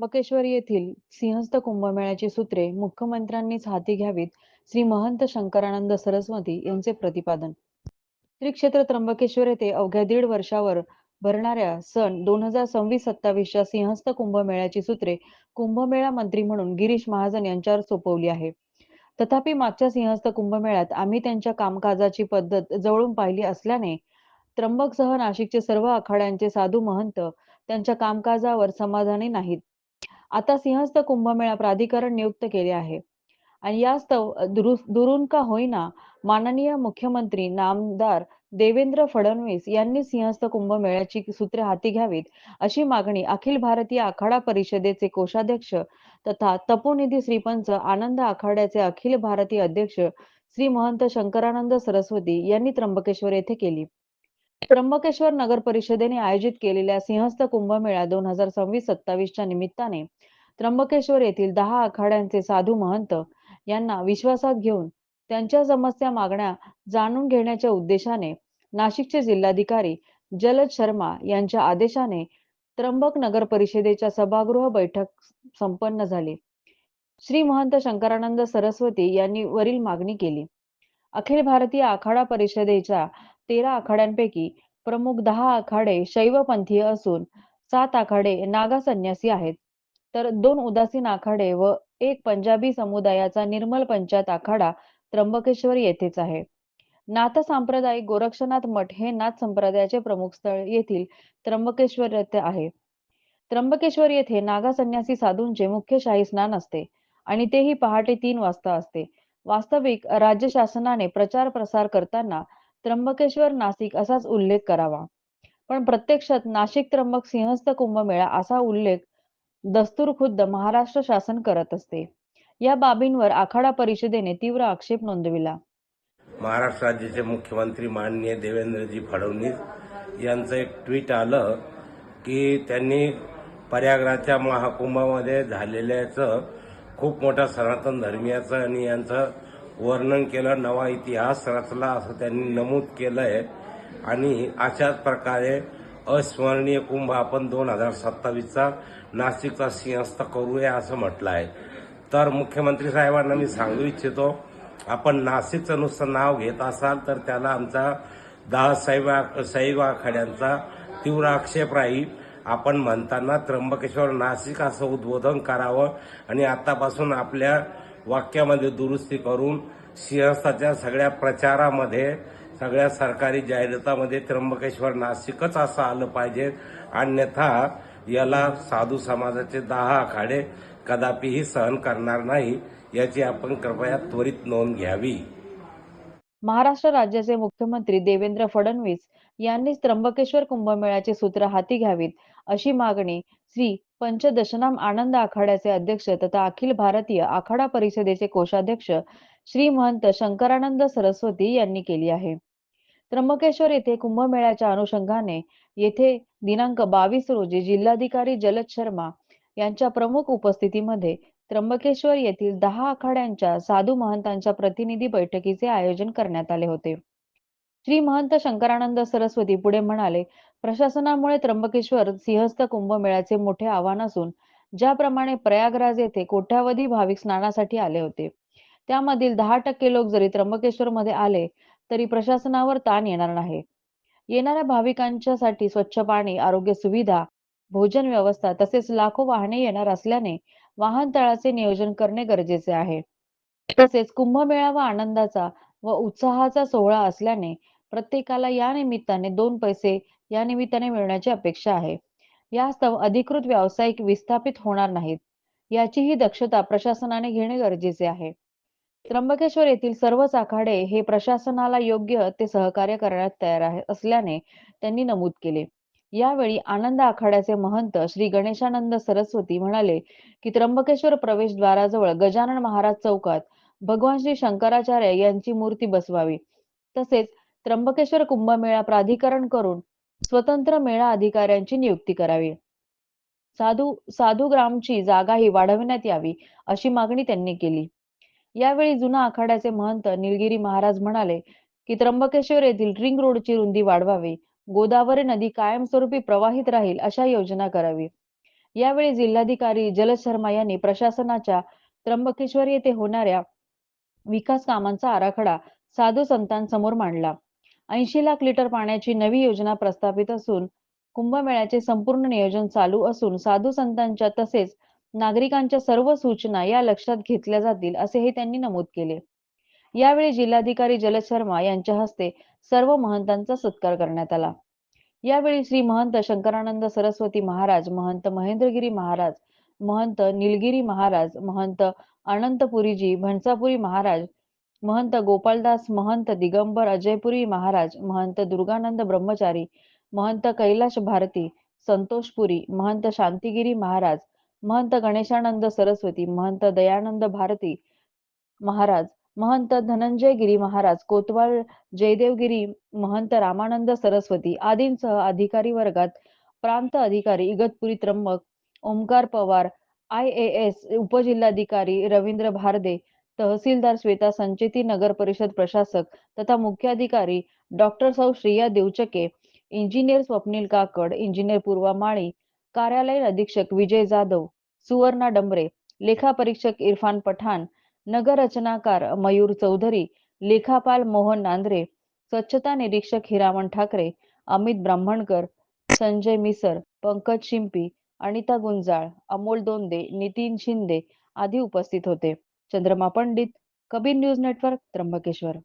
मकेश्वर येथील सिंहस्थ कुंभमेळ्याची सूत्रे मुख्यमंत्र्यांनीच हाती घ्यावीत श्री महंत शंकरानंद सरस्वती यांचे प्रतिपादन. श्री क्षेत्र त्र्यंबकेश्वर येथे अवघ्या दीड वर्षावर भरणाऱ्या सन दोन हजार सव्वीस सत्तावीसच्या सिंहस्थ कुंभमेळ्याची सूत्रे कुंभमेळा मंत्री म्हणून गिरीश महाजन यांच्यावर सोपवली आहे. तथापि मागच्या सिंहस्थ कुंभमेळ्यात आम्ही त्यांच्या कामकाजाची पद्धत जवळून पाहिली असल्याने त्र्यंबकसह नाशिकचे सर्व आखाड्यांचे साधू महंत त्यांच्या कामकाजावर समाधानी नाहीत. आता सिंहस्थ कुंभमेळा प्राधिकरण नियुक्त केले आहे. आणि यास्तव दुरून का होईना माननीय मुख्यमंत्री नामदार देवेंद्र फडणवीस यांनी सिंहस्थ कुंभमेळ्याची सूत्रे हाती घ्यावीत अशी मागणी अखिल भारतीय आखाडा परिषदेचे कोषाध्यक्ष तथा तपोनिधी श्रीपंच आनंद आखाड्याचे अखिल भारतीय अध्यक्ष श्री महंत शंकरानंद सरस्वती यांनी त्र्यंबकेश्वर येथे केली. त्र्यंबकेश्वर नगर परिषदेने आयोजित केलेल्या सिंहस्थ कुंभमेळा दोन हजार सव्वीस सत्तावीसच्या निमित्ताने त्र्यंबकेश्वर येथील दहा आखाड्यांचे साधू महंत यांना विश्वासात घेऊन त्यांच्या समस्या मागण्या जाणून घेण्याच्या उद्देशाने नाशिकचे जिल्हाधिकारी जलद शर्मा यांच्या आदेशाने त्र्यंबक नगर परिषदेच्या सभागृह बैठक संपन्न झाली. श्री महंत शंकरानंद सरस्वती यांनी वरील मागणी केली. अखिल भारतीय आखाडा परिषदेच्या तेरा आखाड्यांपैकी प्रमुख दहा आखाडे शैवपंथीय असून सात आखाडे नागा संन्यासी आहेत. तर दोन उदासीन आखाडे व एक पंजाबी समुदायाचा निर्मल पंचायत आखाडा त्र्यंबकेश्वर येथेच आहे. नाथ सांप्रदायिक गोरक्षनाथ मठ हे नाथ संप्रदायाचे प्रमुख स्थळ येथील त्र्यंबकेश्वर येथे आहे. त्र्यंबकेश्वर येथे नागा संन्यासी साधूंचे मुख्य शाही स्नान असते आणि तेही पहाटे तीन वाजता असते. वास्तविक राज्य शासनाने प्रचार प्रसार करताना त्र्यंबकेश्वर नाशिक असाच उल्लेख करावा. पण प्रत्यक्षात नाशिक त्र्यंबक सिंहस्थ कुंभमेळा असा उल्लेख दस्तूर खुद्द महाराष्ट्र शासन करत असते. या बाबींवर आखाडा परिषदेने तीव्र आक्षेप नोंदविला. महाराष्ट्र राज्याचे मुख्यमंत्री माननीय देवेंद्रजी फडणवीस यांचं एक ट्विट आलं की त्यांनी पर्यागराच्या महाकुंभामध्ये झालेल्याचं खूप मोठा सनातन धर्मियाचं आणि यांचं वर्णन केलं नवा इतिहास रचला असं त्यांनी नमूद केलंय. आणि अशाच प्रकारे अस्मरणीय कुंभ आपण दोन हजार सत्तावीसचा नाशिकचा सिंहस्थ करूया असं म्हटलं आहे तर मुख्यमंत्री साहेबांना मी सांगू इच्छितो आपण नाशिकचं नुसतं नाव घेत असाल तर त्याला आमचा दहा सैवा आखाड्यांचा तीव्र आक्षेप राहील. आपण म्हणताना त्र्यंबकेश्वर नाशिक असं उद्बोधन करावं. आणि आतापासून आपल्या वाक्यामध्ये दुरुस्ती करून सिंहस्थाच्या सगळ्या प्रचारामध्ये सगळ्या सरकारी जाहिरातामध्ये त्र्यंबकेश्वर नाशिकच असं आलं पाहिजे. अन्यथा याला साधू समाजाचे दहा आखाडे कदापिही सहन करणार नाही याची आपण कृपया त्वरित नोंद घ्यावी. महाराष्ट्र राज्याचे मुख्यमंत्री देवेंद्र फडणवीस यांनीच त्र्यंबकेश्वर कुंभमेळ्याचे सूत्र हाती घ्यावीत अशी मागणी श्री पंचदशनाम आनंद आखाड्याचे अध्यक्ष तथा अखिल भारतीय आखाडा परिषदेचे कोषाध्यक्ष श्री महंत शंकरानंद सरस्वती यांनी केली आहे. त्र्यंबकेश्वर येथे कुंभमेळ्याच्या अनुषंगाने येथे दिनांक बावीस रोजी जिल्हाधिकारी जलद शर्मा यांच्या प्रमुख उपस्थितीमध्ये त्र्यंबकेश्वर येथील दहा आखाड्यांच्या साधू महंतांच्या प्रतिनिधी बैठकीचे आयोजन करण्यात आले होते. श्री महंत शंकरानंद सरस्वती पुढे म्हणाले प्रशासनामुळे त्र्यंबकेश्वर सिंहस्थ कुंभमेळ्याचे मोठे आव्हान असून ज्याप्रमाणे प्रयागराज येथे कोट्यावधी भाविक स्नानासाठी आले होते त्यामधील दहा टक्के लोक जरी त्र्यंबकेश्वर मध्ये आले तरी प्रशासनावर ताण येणार नाही. येणाऱ्या भाविकांच्यासाठी स्वच्छ पाणी आरोग्य सुविधा भोजन व्यवस्था तसेच लाखो वाहने येणार असल्याने वाहनतळाचे नियोजन करणे गरजेचे आहे. तसेच कुंभमेळा व आनंदाचा व उत्साहाचा सोहळा असल्याने प्रत्येकाला या निमित्ताने दोन पैसे या निमित्ताने मिळण्याची अपेक्षा आहे. यास्तव अधिकृत व्यावसायिक विस्थापित होणार नाहीत. याचीही दक्षता प्रशासनाने घेणे गरजेचे आहे. त्र्यंबकेश्वर येथील सर्वच आखाडे हे प्रशासनाला योग्य ते सहकार्य करण्यात तयार आहे असल्याने त्यांनी नमूद केले. यावेळी आनंद आखाड्याचे महंत श्री गणेशानंद सरस्वती म्हणाले की त्र्यंबकेश्वर प्रवेशद्वाराजवळ गजानन महाराज चौकात भगवान श्री शंकराचार्य यांची मूर्ती बसवावी. तसेच त्र्यंबकेश्वर कुंभमेळा प्राधिकरण करून स्वतंत्र मेळा अधिकाऱ्यांची नियुक्ती करावी. साधू साधू ग्रामची जागाही वाढवण्यात यावी अशी मागणी त्यांनी केली. यावेळी जुना आखाड्याचे महंत निलगिरी महाराज म्हणाले की त्र्यंबकेश्वर येथील रिंग रोडची रुंदी वाढवावी गोदावरी नदी कायमस्वरूपी प्रवाहित राहील अशा योजना करावी. यावेळी जिल्हाधिकारी जलद शर्मा यांनी प्रशासनाच्या त्र्यंबकेश्वर येथे होणाऱ्या विकास कामांचा आराखडा साधू संतांसमोर मांडला. ऐंशी लाख लिटर पाण्याची नवी योजना प्रस्थापित असून कुंभमेळ्याचे संपूर्ण नियोजन चालू असून साधू संतांच्या तसेच नागरिकांच्या सर्व सूचना या लक्षात घेतल्या जातील असेही त्यांनी नमूद केले. यावेळी जिल्हाधिकारी जलद शर्मा यांच्या हस्ते सर्व महंतांचा सत्कार करण्यात आला. यावेळी श्री महंत शंकरानंद सरस्वती महाराज महंत महेंद्रगिरी महाराज महंत निलगिरी महाराज महंत अनंतपुरीजी भणसापुरी महाराज महंत गोपालदास महंत दिगंबर अजयपुरी महाराज महंत दुर्गानंद ब्रह्मचारी महंत कैलाश भारती संतोषपुरी महंत शांतिगिरी महाराज महंत गणेशानंद सरस्वती महंत दयानंद भारती महाराज महंत धनंजय गिरी महाराज कोतवाल जयदेवगिरी महंत रामानंद सरस्वती आदींसह अधिकारी वर्गात प्रांत अधिकारी Igatpuri Trimbak Omkar Pawar I A S उपजिल्हाधिकारी रवींद्र भारदे तहसीलदार श्वेता संचेती नगर परिषद प्रशासक तथा मुख्याधिकारी डॉक्टर सौ श्रिया देवचके इंजिनियर स्वप्नील काकड इंजिनियर पूर्वा माळी कार्यालयीन अधीक्षक विजय जाधव सुवर्णा डंबरे लेखा परीक्षक इरफान पठाण नगर रचनाकार मयूर चौधरी लेखापाल मोहन नांद्रे स्वच्छता निरीक्षक हिरामण ठाकरे अमित ब्राह्मणकर संजय मिसर पंकज शिंपी अनिता गुंजाळ अमोल दोंदे नितीन शिंदे आदी उपस्थित होते. Chandrama Pandit Kabir news network Trimbakeshwar